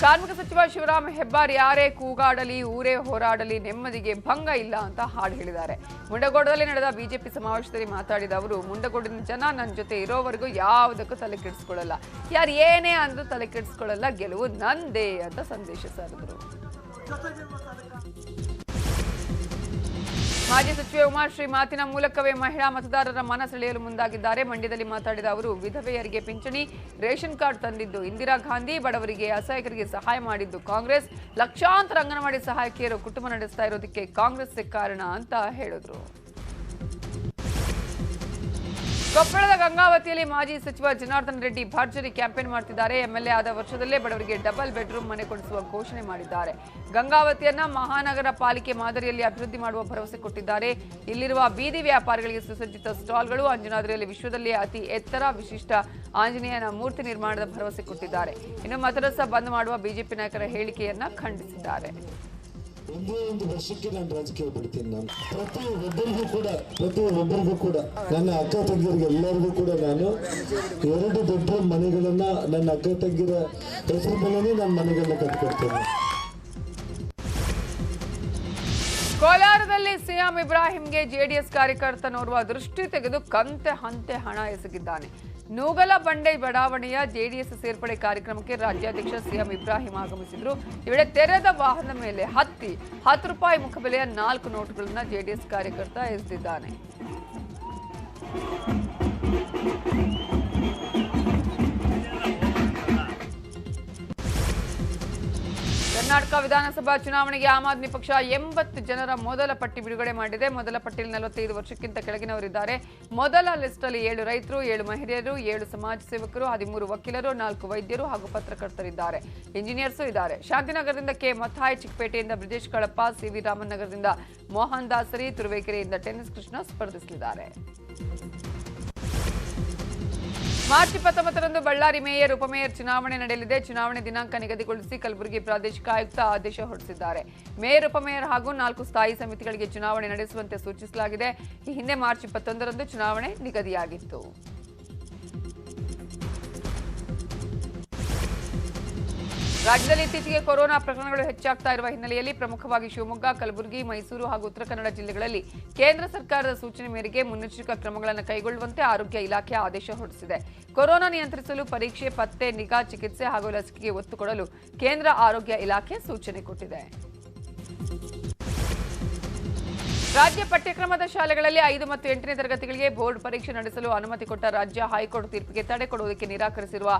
ಕಾರ್ಮಿಕ ಸಚಿವ ಶಿವರಾಮ್ ಹೆಬ್ಬಾರ್ ಯಾರೇ ಕೂಗಾಡಲಿ, ಊರೇ ಹೋರಾಡಲಿ, ನೆಮ್ಮದಿಗೆ ಭಂಗ ಇಲ್ಲ ಅಂತ ಹಾಡು ಹೇಳಿದ್ದಾರೆ. ಮುಂಡಗೋಡದಲ್ಲಿ ನಡೆದ ಬಿಜೆಪಿ ಸಮಾವೇಶದಲ್ಲಿ ಮಾತಾಡಿದ ಅವರು, ಮುಂಡಗೋಡಿನ ಜನ ನನ್ನ ಜೊತೆ ಇರೋವರೆಗೂ ಯಾವುದಕ್ಕೂ ತಲೆ ಕೆಡಿಸ್ಕೊಳ್ಳಲ್ಲ. ಯಾರು ಏನೇ ಅಂದ್ರೂ ತಲೆ ಕೆಡಿಸ್ಕೊಳ್ಳಲ್ಲ, ಗೆಲುವು ನಂದೇ ಅಂತ ಸಂದೇಶ ಸಾರಿದರು. ಮಾಜಿ ಸಚಿವೆ ಉಮಾಶ್ರೀ ಮಾತಿನ ಮೂಲಕವೇ ಮಹಿಳಾ ಮತದಾರರ ಮನ ಸೆಳೆಯಲು ಮುಂದಾಗಿದ್ದಾರೆ. ಮಂಡ್ಯದಲ್ಲಿ ಮಾತಾಡಿದ ಅವರು, ವಿಧವೆಯರಿಗೆ ಪಿಂಚಣಿ, ರೇಷನ್ ಕಾರ್ಡ್ ತಂದಿದ್ದು, ಇಂದಿರಾ ಗಾಂಧಿ ಬಡವರಿಗೆ ಅಸಹಾಯಕರಿಗೆ ಸಹಾಯ ಮಾಡಿದ್ದು ಕಾಂಗ್ರೆಸ್. ಲಕ್ಷಾಂತರ ಅಂಗನವಾಡಿ ಸಹಾಯಕಿಯರು ಕುಟುಂಬ ನಡೆಸ್ತಾ ಇರೋದಕ್ಕೆ ಕಾಂಗ್ರೆಸ್ ಕಾರಣ ಅಂತ ಹೇಳಿದ್ರು. ಕೊಪ್ಪಳದ ಗಂಗಾವತಿಯಲ್ಲಿ ಮಾಜಿ ಸಚಿವ ಜನಾರ್ದನ್ ರೆಡ್ಡಿ ಭರ್ಜರಿ ಕ್ಯಾಂಪೇನ್ ಮಾಡ್ತಿದ್ದಾರೆ. ಎಂಎಲ್ಎ ಆದ ವರ್ಷದಲ್ಲೇ ಬಡವರಿಗೆ ಡಬಲ್ ಬೆಡ್ರೂಮ್ ಮನೆ ಕೊಡಿಸುವ ಘೋಷಣೆ ಮಾಡಿದ್ದಾರೆ. ಗಂಗಾವತಿಯನ್ನ ಮಹಾನಗರ ಪಾಲಿಕೆ ಮಾದರಿಯಲ್ಲಿ ಅಭಿವೃದ್ಧಿ ಮಾಡುವ ಭರವಸೆ ಕೊಟ್ಟಿದ್ದಾರೆ. ಇಲ್ಲಿರುವ ಬೀದಿ ವ್ಯಾಪಾರಿಗಳಿಗೆ ಸುಸಜ್ಜಿತ ಸ್ಟಾಲ್ಗಳು, ಅಂಜನಾದ್ರಿಯಲ್ಲಿ ವಿಶ್ವದಲ್ಲೇ ಅತಿ ಎತ್ತರ ವಿಶಿಷ್ಟ ಆಂಜನೇಯನ ಮೂರ್ತಿ ನಿರ್ಮಾಣದ ಭರವಸೆ ಕೊಟ್ಟಿದ್ದಾರೆ. ಇನ್ನು ಮತರಸ ಬಂದ್ ಮಾಡುವ ಬಿಜೆಪಿ ನಾಯಕರ ಹೇಳಿಕೆಯನ್ನ ಖಂಡಿಸಿದ್ದಾರೆ. ಒಂದೇ ಒಂದು ವರ್ಷಕ್ಕೆ ನಾನು ರಾಜಕೀಯ ಬಿಡ್ತೀನಿ ನಾನು. ಪ್ರತಿ ಒಬ್ಬರಿಗೂ ಕೂಡ ಪ್ರತಿ ಒಬ್ಬರಿಗೂ ಕೂಡ, ನನ್ನ ಅಕ್ಕ ತಂಗಿಯರಿಗೆ ಎಲ್ಲರಿಗೂ ಕೂಡ ನಾನು ಎರಡು ದೊಡ್ಡ ಮನೆಗಳನ್ನ ನನ್ನ ಅಕ್ಕ ತಂಗಿರ ಹೆಸರು ಮೇಲೆನೇ ನಾನು ಮನೆಗಳನ್ನ ಕಟ್ಕೊಡ್ತೇನೆ. ಕೋಲಾರದಲ್ಲಿ ಸಿಎಂ ಇಬ್ರಾಹಿಂಗೆ ಜೆಡಿಎಸ್ ಕಾರ್ಯಕರ್ತನೋರ್ವ ದೃಷ್ಟಿ ತೆಗೆದು ಕಂತೆ ಹಂತೆ ಹಣ ಎಸಗಿದ್ದಾನೆ. ನೂಗಲ ಬಂಡೆ ಬಡಾವಣೆಯ ಜೆಡಿಎಸ್ ಸೇರ್ಪಡೆ ಕಾರ್ಯಕ್ರಮಕ್ಕೆ ರಾಜ್ಯಾಧ್ಯಕ್ಷ ಸಿಎಂ ಇಬ್ರಾಹಿಂ ಆಗಮಿಸಿದ್ರು. ಈ ವೇಳೆ ತೆರೆದ ವಾಹನದ ಮೇಲೆ ಹತ್ತಿ, ಹತ್ತು ರೂಪಾಯಿ ಮುಖಬೆಲೆಯ ನಾಲ್ಕು ನೋಟುಗಳನ್ನು ಜೆಡಿಎಸ್ ಕಾರ್ಯಕರ್ತ ಎಸೆದಿದ್ದಾನೆ. ಕರ್ನಾಟಕ ವಿಧಾನಸಭಾ ಚುನಾವಣೆಗೆ ಆಮ್ ಆದ್ಮಿ ಪಕ್ಷ ಎಂಬತ್ತು ಜನರ ಮೊದಲ ಪಟ್ಟಿ ಬಿಡುಗಡೆ ಮಾಡಿದೆ. ಮೊದಲ ಪಟ್ಟಿಯಲ್ಲಿ ನಲವತ್ತೈದು ವರ್ಷಕ್ಕಿಂತ ಕೆಳಗಿನವರಿದ್ದಾರೆ. ಮೊದಲ ಲಿಸ್ಟ್ ಅಲ್ಲಿ ಏಳು ರೈತರು, ಏಳು ಮಹಿಳೆಯರು, ಏಳು ಸಮಾಜ ಸೇವಕರು, ಹದಿಮೂರು ವಕೀಲರು, ನಾಲ್ಕು ವೈದ್ಯರು ಹಾಗೂ ಪತ್ರಕರ್ತರಿದ್ದಾರೆ. ಇಂಜಿನಿಯರ್ಸು ಇದ್ದಾರೆ. ಶಾಂತಿನಗರದಿಂದ ಕೆ. ಮಥಾಯ್, ಚಿಕ್ಕಪೇಟೆಯಿಂದ ಬ್ರಿಜೇಶ್ ಕಳಪ್ಪ ಸಿವಿ ರಾಮನ್ ನಗರದಿಂದ ಮೋಹನ್ ದಾಸರಿ, ತುರುವೇಕೆರೆಯಿಂದ ಟೆನಿಸ್ ಕೃಷ್ಣ ಸ್ಪರ್ಧಿಸಲಿದ್ದಾರೆ. ಮಾರ್ಚ್ ಇಪ್ಪತ್ತೊಂಬತ್ತರಂದು ಬಳ್ಳಾರಿ ಮೇಯರ್, ಉಪಮೇಯರ್ ಚುನಾವಣೆ ನಡೆಯಲಿದೆ. ಚುನಾವಣೆ ದಿನಾಂಕ ನಿಗದಿಗೊಳಿಸಿ ಕಲಬುರಗಿ ಪ್ರಾದೇಶಿಕ ಆಯುಕ್ತ ಆದೇಶ ಹೊರಡಿಸಿದ್ದಾರೆ. ಮೇಯರ್, ಉಪಮೇಯರ್ ಹಾಗೂ ನಾಲ್ಕು ಸ್ಥಾಯಿ ಸಮಿತಿಗಳಿಗೆ ಚುನಾವಣೆ ನಡೆಸುವಂತೆ ಸೂಚಿಸಲಾಗಿದೆ. ಈ ಹಿಂದೆ ಮಾರ್ಚ್ ಇಪ್ಪತ್ತೊಂದರಂದು ಚುನಾವಣೆ ನಿಗದಿಯಾಗಿತ್ತು. ರಾಜ್ಯದಲ್ಲಿ ಇತ್ತೀಚೆಗೆ ಕೊರೋನಾ ಪ್ರಕರಣಗಳು ಹೆಚ್ಚಾಗ್ತಾ ಇರುವ ಹಿನ್ನೆಲೆಯಲ್ಲಿ ಪ್ರಮುಖವಾಗಿ ಶಿವಮೊಗ್ಗ, ಕಲಬುರಗಿ, ಮೈಸೂರು ಹಾಗೂ ಉತ್ತರ ಕನ್ನಡ ಜಿಲ್ಲೆಗಳಲ್ಲಿ ಕೇಂದ್ರ ಸರ್ಕಾರದ ಸೂಚನೆ ಮೇರೆಗೆ ಮುನ್ನೆಚ್ಚರಿಕಾ ಕ್ರಮಗಳನ್ನು ಕೈಗೊಳ್ಳುವಂತೆ ಆರೋಗ್ಯ ಇಲಾಖೆ ಆದೇಶ ಹೊರಡಿಸಿದೆ. ಕೊರೋನಾ ನಿಯಂತ್ರಿಸಲು ಪರೀಕ್ಷೆ, ಪತ್ತೆ, ನಿಗಾ, ಚಿಕಿತ್ಸೆ ಹಾಗೂ ಲಸಿಕೆಗೆ ಒತ್ತು ಕೊಡಲು ಕೇಂದ್ರ ಆರೋಗ್ಯ ಇಲಾಖೆ ಸೂಚನೆ ಕೊಟ್ಟಿದೆ. ರಾಜ್ಯ ಪಠ್ಯಕ್ರಮದ ಶಾಲೆಗಳಲ್ಲಿ ಐದು ಮತ್ತು ಎಂಟನೇ ತರಗತಿಗಳಿಗೆ ಬೋರ್ಡ್ ಪರೀಕ್ಷೆ ನಡೆಸಲು ಅನುಮತಿ ಕೊಟ್ಟ ರಾಜ್ಯ ಹೈಕೋರ್ಟ್ ತೀರ್ಪಿಗೆ ತಡೆ ಕೊಡುವುದಕ್ಕೆ ನಿರಾಕರಿಸಿರುವ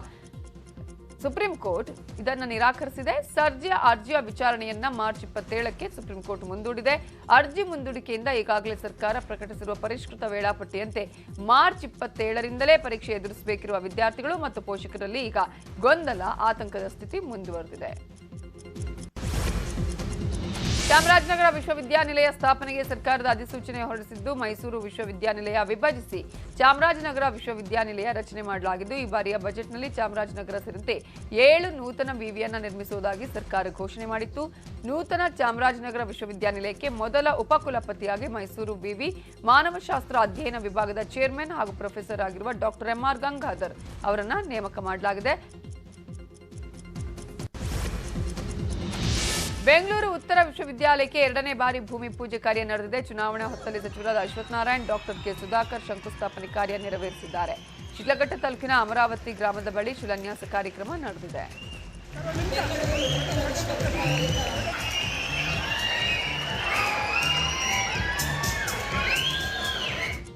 ಸುಪ್ರೀಂ ಕೋರ್ಟ್ ಇದನ್ನು ನಿರಾಕರಿಸಿದೆ. ಸರ್ಜಿಯ ಅರ್ಜಿಯ ವಿಚಾರಣೆಯನ್ನ ಮಾರ್ಚ್ ಇಪ್ಪತ್ತೇಳಕ್ಕೆ ಸುಪ್ರೀಂ ಕೋರ್ಟ್ ಮುಂದೂಡಿದೆ. ಅರ್ಜಿ ಮುಂದೂಡಿಕೆಯಿಂದ ಈಗಾಗಲೇ ಸರ್ಕಾರ ಪ್ರಕಟಿಸಿರುವ ಪರಿಷ್ಕೃತ ವೇಳಾಪಟ್ಟಿಯಂತೆ ಮಾರ್ಚ್ ಇಪ್ಪತ್ತೇಳರಿಂದಲೇ ಪರೀಕ್ಷೆ ಎದುರಿಸಬೇಕಿರುವ ವಿದ್ಯಾರ್ಥಿಗಳು ಮತ್ತು ಪೋಷಕರಲ್ಲಿ ಈಗ ಗೊಂದಲ, ಆತಂಕದ ಸ್ಥಿತಿ ಮುಂದುವರೆದಿದೆ. ಚಾಮರಾಜನಗರ ವಿಶ್ವವಿದ್ಯಾನಿಲಯ ಸ್ಥಾಪನೆಗೆ ಸರ್ಕಾರದ ಅಧಿಸೂಚನೆ ಹೊರಡಿಸಿದ್ದು, ಮೈಸೂರು ವಿಶ್ವವಿದ್ಯಾನಿಲಯ ವಿಭಜಿಸಿ ಚಾಮರಾಜನಗರ ವಿಶ್ವವಿದ್ಯಾನಿಲಯ ರಚನೆ ಮಾಡಲಾಗಿದ್ದು, ಈ ಬಾರಿಯ ಬಜೆಟ್ನಲ್ಲಿ ಚಾಮರಾಜನಗರ ಸೇರಿದಂತೆ ಏಳು ನೂತನ ವಿವಿಯನ್ನು ನಿರ್ಮಿಸುವುದಾಗಿ ಸರ್ಕಾರ ಘೋಷಣೆ ಮಾಡಿತ್ತು. ನೂತನ ಚಾಮರಾಜನಗರ ವಿಶ್ವವಿದ್ಯಾನಿಲಯಕ್ಕೆ ಮೊದಲ ಉಪಕುಲಪತಿಯಾಗಿ ಮೈಸೂರು ವಿವಿ ಮಾನವಶಾಸ್ತ್ರ ಅಧ್ಯಯನ ವಿಭಾಗದ ಚೇರ್ಮನ್ ಹಾಗೂ ಪ್ರೊಫೆಸರ್ ಆಗಿರುವ ಡಾಕ್ಟರ್ ಎಂಆರ್ ಗಂಗಾಧರ್ ಅವರನ್ನು ನೇಮಕ ಮಾಡಲಾಗಿದೆ. ಬೆಂಗಳೂರು ಉತ್ತರ ವಿಶ್ವವಿದ್ಯಾಲಯಕ್ಕೆ ಎರಡನೇ ಬಾರಿ ಭೂಮಿ ಪೂಜೆ ಕಾರ್ಯ ನಡೆದಿದೆ. ಚುನಾವಣಾ ಹೊತ್ತಲ್ಲಿ ಸಚಿವರಾದ ಅಶ್ವತ್ಥನಾರಾಯಣ್, ಡಾಕ್ಟರ್ ಕೆ ಸುಧಾಕರ್ ಶಂಕುಸ್ಥಾಪನೆ ಕಾರ್ಯ ನೆರವೇರಿಸಿದ್ದಾರೆ. ಶಿಡ್ಲಘಟ್ಟ ತಾಲೂಕಿನ ಅಮರಾವತಿ ಗ್ರಾಮದ ಬಳಿ ಶಿಲಾನ್ಯಾಸ ಕಾರ್ಯಕ್ರಮ ನಡೆದಿದೆ.